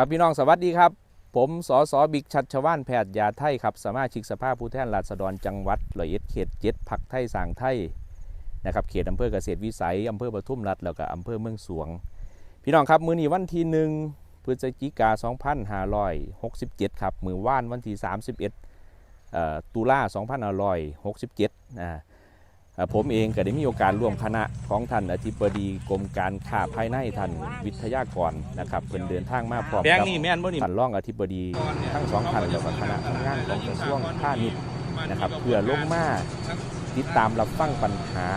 ครับพี่น้องสวัสดีครับ ผมสสบิ๊กชัดชวานแพทย์ยาไทยครับสมาชิกสภาผู้แทนราษฎรจังหวัดร้อยเอ็ดเขตเจ็ดพักไทยสางไทยนะครับเขตอำเภอเกษตรวิสัยอำเภอปทุมรัฐแล้วก็อำเภอเมืองสวง พี่น้องครับมื้อนี้วันที่หนึ่งพฤศจิกา2567 ครับมือว่านวันที่ 31เอ่อตุลา2567อ่าเอ่อ ผมเองก็ได้มีโอกาสร่วมคณะของท่านอธิบดีกรมการค้าภายในท่านวิทยากรนะครับเพิ่นเดินทางมาพร้อมแบงกับค์นี่แม่นบ่นี่ท่านรองอธิบดีทั้งสองท่านแล้วก็คณะทำงานของกระทรวงพาณิชย์นะครับเพื่อลงมาติดตามรับฟังปัญหา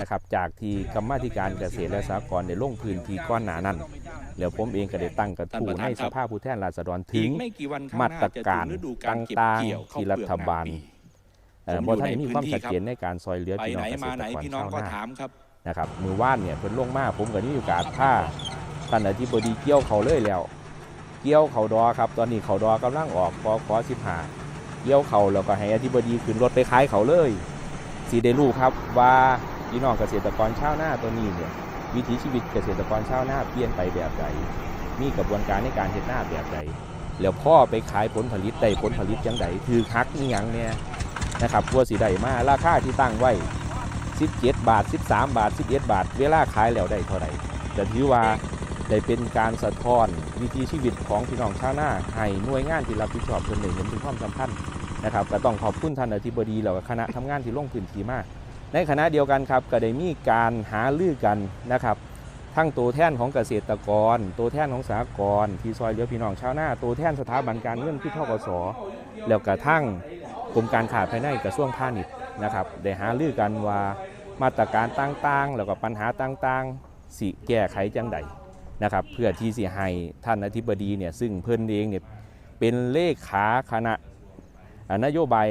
นะครับจากที่กรรมาธิการเกษตรและสหกรณ์ได้ลงพื้นที่ก้อนหนานั้นแล้วผมเองก็ได้ตั้งกระทู้ในสภาผู้แทนราษฎรถึงไม่กี่วันข้งหมาน้ตรการจะถึฤดูตเก็บ่างเกี่ยวๆข้วที่เปลืรัอกฐบาลหน้ปีเอ่อ ผมบ่อยู่ท่านได้มีความในพื้นที่ชัดเจนในการซอยเหลือไปพี่ไหน้นองเกษมาตไหนรกรพี่น้องชาวก็นาถามครับ นะครับมือว่านเนี่ยเพิ่นลงมาผมก็นี่โอกาสผ้าท่านอธิบดีเกี่ยวเขาเลยแล้ว เกี่ยวเขาดอครับ ตอนนี้เขาดอกำลังออกขอขอสิบหาเกี่ยวเขาแล้วก็ให้อธิบดีขึ้นรถไปขายเขาเลยสีได้รู้ครับว่าพี่น้องเกษตรกรชาวนาตัวนี้เนี่ยวิถีชีวิตเกษตรกรชาวนาเปลี่ยนไปแบบใดมีกระบวนการในการเฮ็ดหน้าแบบใดแล้วพ่อไปขายผลผลิตได้ผลผลิตจังใดถือคักนี่ยังเนี่ย นะครับกลัวสีได้มาราคาที่ตั้งไว้ 17 บาท 13 บาท 11 บาท เวลาขายแล้วได้เท่าไหร่แต่ถือว่าได้เป็นการสะท้อนวิถีชีวิตของพี่น้องชาวนาให้หน่วยงานที่รับผิดชอบคนหนึ่งเห็นถึงความสำคัญนะครับก็ต้องขอบคุณท่านอธิบดีแล้วก็คณะทำงานที่ลงพื้นที่มาก ในขณะเดียวกันครับก็ได้มีการหาลือกันนะครับทั้งตัวแทนของเกษตรกร ตัวแทนของสหกรที่ซอยเหลือพี่น้องชาวนาตัวแทนสถาบันการเงินที่ทกสแล้วกระทั่ง กรมการค้าภายในกระทรวงพาณิชย์นะครับได้หาลือกันว่ามาตรการต่างๆ แล้วก็ปัญหาต่างๆ สิแก้ไขจังใดนะครับเพื่อที่สิให้ท่านอธิบดีเนี่ยซึ่งเพิ่นเองเนี่ยเป็นเลขาคณะนโยบาย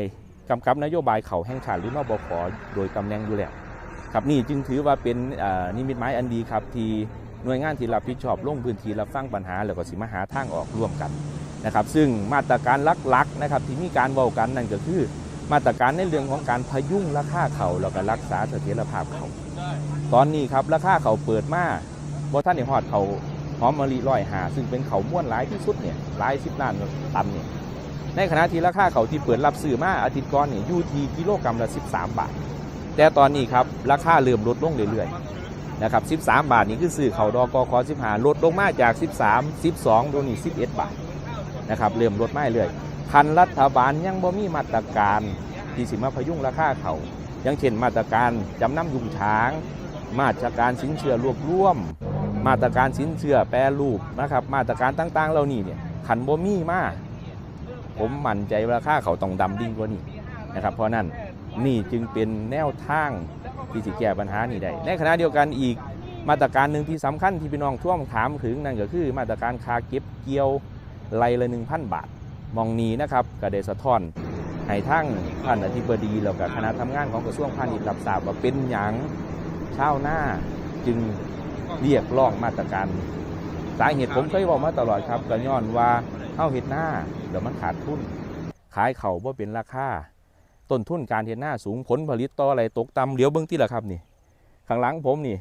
กำกับนโยบายเขาแห่งชาติหรือนบขโดยตำแหน่งอยู่แล้วครับนี่จึงถือว่าเป็นนิมิตหมายอันดีครับที่หน่วยงานที่รับผิดชอบลงพื้นที่รับฟังปัญหา แล้วก็สิมาหาทางออกร่วมกัน นะครับซึ่งมาตรการหลักๆนะครับที่มีการเว้ากันนั่นก็คือมาตรการในเรื่องของการพยุงราคาเขาแล้วก็รักษาเสถียรภาพเขาตอนนี้ครับราคาเขาเปิดมาบ่ท่านได้ฮอดเขาหอมมะลิร้อยหาซึ่งเป็นเขาม้วนหลายที่สุดเนี่ยหลายสิบล้านตันเนี่ยในขณะที่ราคาเขาที่เปิดรับซื้อมาอาทิตย์ก่อนเนี่ยอยู่ที่กิโลกรัมละ 13 บาท แต่ตอนนี้ครับราคาเริ่มลดลงเรื่อยๆนะครับ 13 บาทนี่คือซื้อเขาดอกอคอ15ลดลงมาจาก 13 12ดูนี่11 บาท นะครับเริ่มลดมาเรื่อยคันรัฐบาลยังบ่มีมาตรการที่สิมาพยุงราคาเขาอย่างเช่นมาตรการจำนำยุงช้าง มาตรการสินเชื่อรวบรวม มาตรการสินเชื่อแปรรูปนะครับมาตรการต่างๆ เหล่านี้เนี่ยคันบ่มีมาผมมั่นใจราคาเขาต้องดำดิ่งกว่านี้นะครับเพราะนั้นนี่จึงเป็นแนวทางที่จะแก้ปัญหานี้ได้ในขณะเดียวกันอีกมาตรการหนึ่งที่สำคัญที่พี่น้องท่วงถามถึงนั่นก็คือ มาตรการคาเก็บเกี่ยว ไร่ละ1,000บาท มองนี้นะครับก็ได้สะท้อนให้ทั้งท่านอธิบดีแล้วก็คณะทำงานของกระทรวงพาณิชย์รับทราบว่าเป็นหยังเชาวนาจึงเรียกร้องมาตรการสาเหตุผมเคยบอกมาตลอดครับก็ย้อนว่าเฮาเฮ็ดหน้าเดี๋ยวมันขาดทุน ขายเขาบ่เป็นราคาต้นทุนการเห็นหน้าสูงผลผลิตต่ออะไรตกต่ำเหลียวเบื้องที่ละครับนี่ข้างหลังผมนี่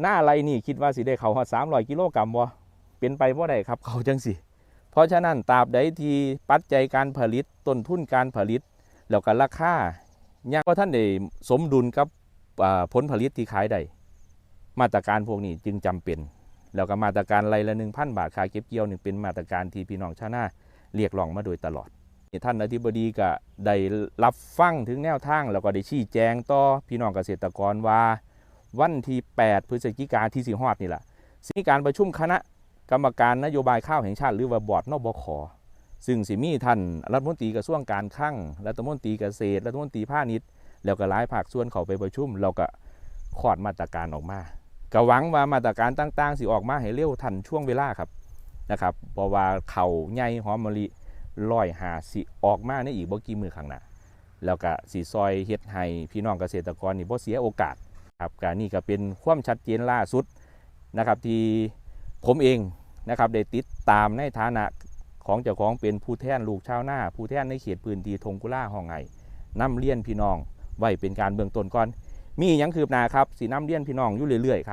หน้าอะไรนี่คิดว่าสิได้เขาหอดสามร้อยกิโลกรัมบ่เป็นไปบ่ได้ครับเขาจังสิ เพราะฉะนั้นตราบใดที่ปัจจัยการผลิตต้นทุนการผลิต แล้วก็ราคายังว่าท่านได้สมดุลกับผลผลิตที่ขายได้มาตรการพวกนี้จึงจำเป็น แล้วก็มาตรการไรละหนึ่งพันบาทค่าเก็บเกี่ยวหนึ่งเป็นมาตรการที่พี่น้องชาวนาเรียกร้องมาโดยตลอด ท่านอธิบดีก็ได้รับฟังถึงแนวทาง แล้วก็ได้ชี้แจงต่อพี่น้องเกษตรกรว่า วันที่ 8 พฤศจิกาที่สิฮอดนี่แหละสิมีการประชุมคณะ กรรมการนโยบายข้าวแห่งชาติหรือว่าบอร์ดนบคซึ่งสิมีท่านรัฐมนตรีกระทรวงการคลังรัฐมนตรีเกษตรรัฐมนตรีพาณิชย์แล้วก็หลายภาคส่วนเขาไปประชุมแล้วก็ขอดมาตรการออกมาก็หวังว่ามาตรการต่างๆสิออกมาให้เร็วทันช่วงเวลาครับนะครับเพราะว่าเข่าใหญ่หอมมะลิร้อยหาสิออกมาในอีกบ่กี่มือข้างหน้าแล้วก็สีซอยเฮ็ดให้พี่น้องเกษตรกรนี่บ่เสียโอกาสครับการนี่ก็เป็นความชัดเจนล่าสุดนะครับที่ ผมเองนะครับได้ติดตามในฐานะของเจ้าของเป็นผู้แทนลูกชาวนาผู้แทนในเขตพื้นที่ทงกุล่าห้องไห้นํเลี้ยนพี่น้องไว้เป็นการเบื้องต้นก่อน มีอย่างคืบหน้าครับสีน้ำเลี้ยนพี่น้องอยู่เรื่อยๆครับ